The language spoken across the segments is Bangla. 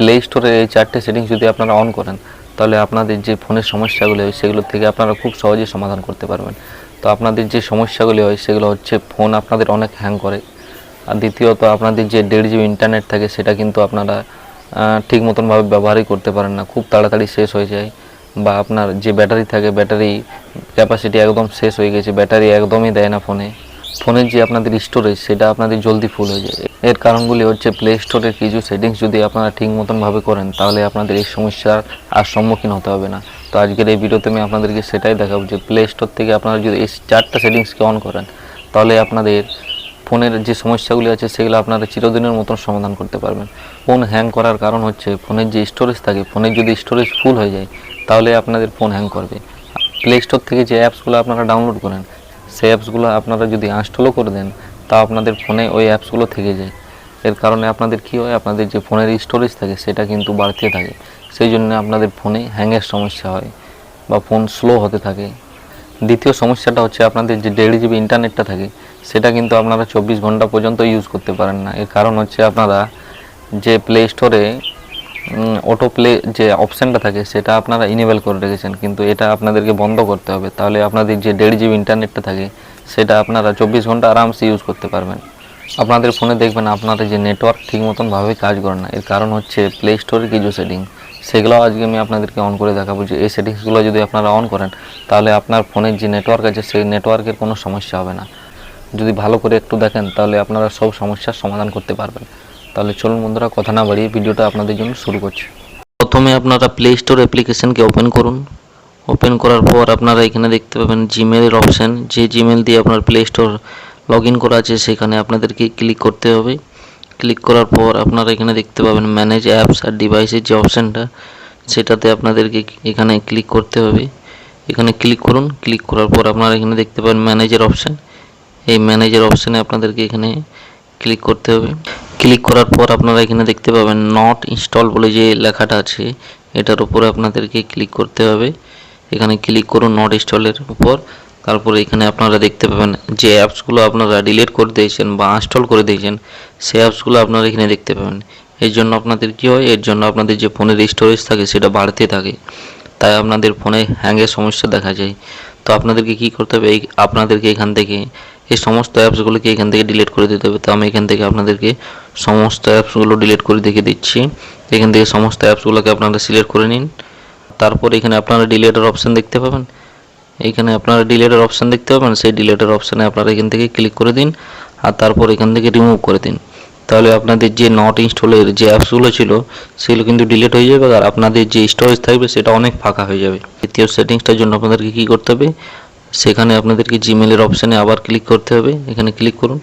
প্লে স্টোরে এই চারটে সেটিংস যদি আপনারা অন করেন, তাহলে আপনাদের যে ফোনের সমস্যাগুলি হয়, সেগুলো থেকে আপনারা খুব সহজেই সমাধান করতে পারবেন। তো আপনাদের যে সমস্যাগুলি হয়, সেগুলো হচ্ছে ফোন আপনাদের অনেক হ্যাং করে। আর দ্বিতীয়ত, আপনাদের যে দেড় জিবি ইন্টারনেট থাকে, সেটা কিন্তু আপনারা ঠিক মতনভাবে ব্যবহারই করতে পারেন না। খুব তাড়াতাড়ি শেষ হয়ে যায়। বা আপনার যে ব্যাটারি থাকে, ব্যাটারি ক্যাপাসিটি একদম শেষ হয়ে গেছে, ব্যাটারি একদমই দেয় না ফোনে ফোনের যে আপনাদের স্টোরেজ সেটা আপনাদের জলদি ফুল হয়ে যায় এর কারণগুলি হচ্ছে প্লে স্টোরের কিছু সেটিংস যদি আপনারা ঠিক মতনভাবে করেন, তাহলে আপনাদের এই সমস্যার আর সম্মুখীন হতে হবে না। তো আজকের এই ভিডিওতে আমি আপনাদেরকে সেটাই দেখাবো যে প্লে স্টোর থেকে আপনারা যদি এই চারটা সেটিংসকে অন করেন, তাহলে আপনাদের ফোনের যে সমস্যাগুলি আছে, সেগুলো আপনারা চিরদিনের মতন সমাধান করতে পারবেন। ফোন হ্যাং করার কারণ হচ্ছে ফোনের যে স্টোরেজ থাকে, ফোনের যদি স্টোরেজ ফুল হয়ে যায়, তাহলে আপনাদের ফোন হ্যাং করবে। প্লে স্টোর থেকে যে অ্যাপসগুলো আপনারা ডাউনলোড করেন সেই অ্যাপসগুলো আপনারা যদি আনস্টলও করে দেন তা আপনাদের ফোনে ওই অ্যাপসগুলো থেকে যায়। এর কারণে আপনাদের কী হয়, আপনাদের যে ফোনের স্টোরেজ থাকে, সেটা কিন্তু বাড়তে থাকে। সেই জন্য আপনাদের ফোনে হ্যাংয়ের সমস্যা হয় বা ফোন স্লো হতে থাকে। দ্বিতীয় সমস্যাটা হচ্ছে আপনাদের যে দেড় জিবি ইন্টারনেটটা থাকে, সেটা কিন্তু আপনারা চব্বিশ ঘণ্টা পর্যন্ত ইউজ করতে পারেন না। এর কারণ হচ্ছে আপনারা যে প্লে স্টোরে অটো প্লে যে অপশানটা থাকে, সেটা আপনারা ইনেবল করে রেখেছেন। কিন্তু এটা আপনাদেরকে বন্ধ করতে হবে। তাহলে আপনাদের যে দেড় জিবি ইন্টারনেটটা থাকে, সেটা আপনারা চব্বিশ ঘণ্টা আরামসে ইউজ করতে পারবেন। আপনাদের ফোনে দেখবেন আপনাদের যে নেটওয়ার্ক ঠিক মতনভাবে কাজ করে না। এর কারণ হচ্ছে প্লে স্টোরের কিছু সেটিং সেগুলো আজকে আমি আপনাদেরকে অন করে দেখাবো যে, এই সেটিংসগুলো যদি আপনারা অন করেন, তাহলে আপনার ফোনের যে নেটওয়ার্ক আছে, সেই নেটওয়ার্কের কোনো সমস্যা হবে না। যদি ভালো করে একটু দেখেন, তাহলে আপনারা সব সমস্যার সমাধান করতে পারবেন। তাহলে চলুন বন্ধুরা, কথা না বাড়িয়ে ভিডিওটা আপনাদের জন্য শুরু করছি। প্রথমে আপনারা প্লে স্টোর অ্যাপ্লিকেশনকে ওপেন করুন। ওপেন করার পর আপনারা এখানে দেখতে পাবেন জিমেলের অপশান যে জিমেল দিয়ে আপনার প্লে স্টোর লগ করা আছে, সেখানে আপনাদেরকে ক্লিক করতে হবে। ক্লিক করার পর আপনারা এখানে দেখতে পাবেন ম্যানেজ অ্যাপস আর ডিভাইসের যে অপশানটা সেটাতে আপনাদেরকে এখানে ক্লিক করতে হবে। এখানে ক্লিক করুন। ক্লিক করার পর আপনারা এখানে দেখতে পাবেন ম্যানেজের অপশান এই ম্যানেজের অপশানে আপনাদেরকে এখানে ক্লিক করতে হবে। ক্লিক করার পর আপনারা এখানে দেখতে পাবেন নট ইনস্টল বলে যে লেখাটা আছে, এটার উপরে আপনাদেরকে ক্লিক করতে হবে। এখানে ক্লিক করুন নট ইনস্টলের উপর। তারপরে এখানে আপনারা দেখতে পাবেন যে অ্যাপসগুলো আপনারা ডিলিট করে দিয়েছেন বা আনস্টল করে দিয়েছেন সেই অ্যাপসগুলো আপনারা এখানে দেখতে পাবেন। এর জন্য আপনাদের কী হয়? এর জন্য আপনাদের যে ফোনের স্টোরেজ থাকে সেটা বাড়তে থাকে। তাই আপনাদের ফোনে হ্যাংয়ের সমস্যা দেখা যায়। তো আপনাদেরকে কি করতে হবে? আপনাদেরকে এখান থেকে এই সমস্ত অ্যাপসগুলোকে এখান থেকে ডিলিট করে দিতে হবে। তো আমি এখান থেকে আপনাদেরকে সমস্ত অ্যাপসগুলো ডিলিট করে দেখে দিচ্ছি। এখান থেকে সমস্ত অ্যাপসগুলোকে আপনারা সিলেক্ট করে নিন। তারপর এখানে আপনারা ডিলেটের অপশান দেখতে পাবেন। এইখানে আপনারা ডিলেটের অপশান দেখতে পাবেন। সেই ডিলেটের অপশানে আপনারা এখান থেকে ক্লিক করে দিন আর তারপর এখান থেকে রিমুভ করে দিন। তাহলে আপনাদের যে নট ইনস্টলের যে অ্যাপসগুলো ছিল, সেগুলো কিন্তু ডিলিট হয়ে যাবে আর আপনাদের যে স্টোরেজ থাকবে, সেটা অনেক ফাঁকা হয়ে যাবে। দ্বিতীয় সেটিংসটার জন্য আপনাদেরকে কী করতে হবে? সেখানে আপনাদেরকে জিমেলের অপশানে আবার ক্লিক করতে হবে। এখানে ক্লিক করুন।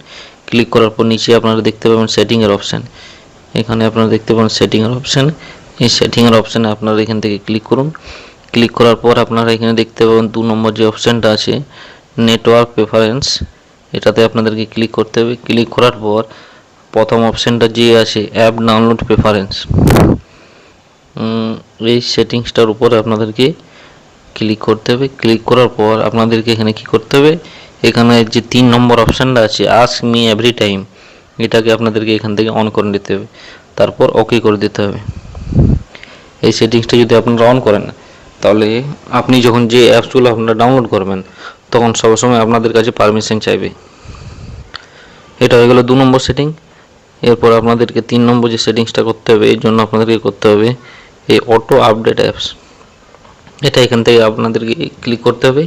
ক্লিক করার পর নিচে আপনারা দেখতে পাবেন সেটিংয়ের অপশান এখানে আপনারা দেখতে পাবেন সেটিংয়ের অপশান এই সেটিংয়ের অপশানে আপনারা এখান থেকে ক্লিক করুন। ক্লিক করার পর আপনারা এখানে দেখতে পাবেন দু নম্বর যে অপশানটা আছে নেটওয়ার্ক প্রেফারেন্স এটাতে আপনাদেরকে ক্লিক করতে হবে। ক্লিক করার পর প্রথম অপশানটা যে আছে অ্যাপ ডাউনলোড প্রেফারেন্স এই সেটিংসটার উপরে আপনাদেরকে ক্লিক করতে হবে। ক্লিক করার পর আপনাদেরকে এখানে কি করতে হবে? এখানে যে তিন নম্বর অপশানটা আছে আস্ক মি এভরি টাইম এটাকে আপনাদেরকে এখান থেকে অন করে দিতে হবে। তারপর ওকে করে দিতে হবে। এই সেটিংসটা যদি আপনারা অন করেন, তাহলে আপনি যখন যে অ্যাপসগুলো আপনারা ডাউনলোড করবেন, তখন সবসময় আপনাদের কাছে পারমিশন চাইবে। এটা হয়ে গেল দু নম্বর সেটিং এরপর আপনাদেরকে তিন নম্বর যে সেটিংসটা করতে হবে, এর জন্য আপনাদেরকে করতে হবে এই অটো আপডেট অ্যাপস এটা এখান থেকে আপনাদেরকে ক্লিক করতে হবে।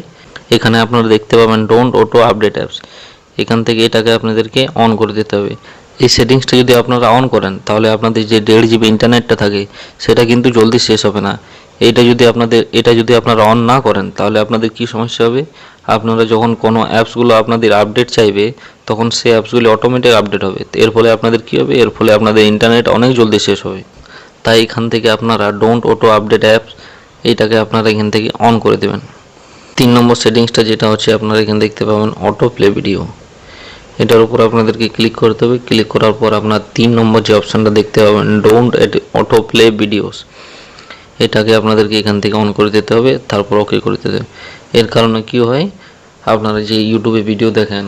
এখানে আপনারা দেখতে পাবেন ডোন্ট অটো আপডেট অ্যাপস এখান থেকে এটাকে আপনাদেরকে অন করে দিতে হবে। এই সেটিংসটা যদি আপনারা অন করেন, তাহলে আপনাদের যে দেড় জিবি ইন্টারনেটটা থাকে, সেটা কিন্তু জলদি শেষ হবে না। এটা যদি আপনাদের, এটা যদি আপনারা অন না করেন, তাহলে আপনাদের কি সমস্যা হবে? আপনারা যখন কোনো অ্যাপসগুলো আপনাদের আপডেট চাইবে, তখন সেই অ্যাপসগুলি অটোমেটিক আপডেট হবে। এর ফলে আপনাদের কি হবে? এর ফলে আপনাদের ইন্টারনেট অনেক জলদি শেষ হবে। তাই এখান থেকে আপনারা ডোন্ট অটো আপডেট অ্যাপস এইটাকে আপনারা এখান থেকে অন করে দেবেন। তিন নম্বর সেটিংসটা যেটা হচ্ছে, আপনারা এখানে দেখতে পাবেন অটো প্লে ভিডিও এটার উপর আপনাদেরকে ক্লিক করতে হবে। ক্লিক করার পর আপনার তিন নম্বর যে অপশানটা দেখতে পাবেন don't at auto play videos এটাকে আপনাদেরকে এখান থেকে অন করে দিতে হবে, তারপর ওকে করে দিতে হবে। এর কারণে কি হয়, আপনারা যে ইউটিউবে ভিডিও দেখেন,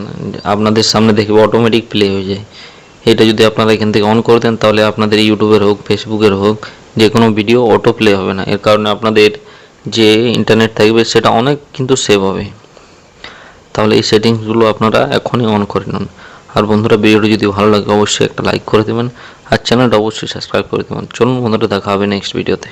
আপনাদের সামনে দেখবে অটোমেটিক প্লে হয়ে যায়। এটা যদি আপনারা এখান থেকে অন করে দেন, তাহলে আপনাদের ইউটিউবের হোক ফেসবুকের হোক যে কোনো ভিডিও অটো প্লে হবে না। এর কারণে আপনাদের যে ইন্টারনেট থাকবে সেটা অনেক কিন্তু সেভ হবে। তাহলে এই সেটিংসগুলো আপনারা এখনই অন করে নিন। আর বন্ধুরা ভিডিওটি যদি ভালো লাগে, অবশ্যই একটা লাইক করে দেবেন। আর চ্যানেলটা অবশ্যই সাবস্ক্রাইব করে দেবেন। চলুন বন্ধুরা, দেখা হবে নেক্সট ভিডিওতে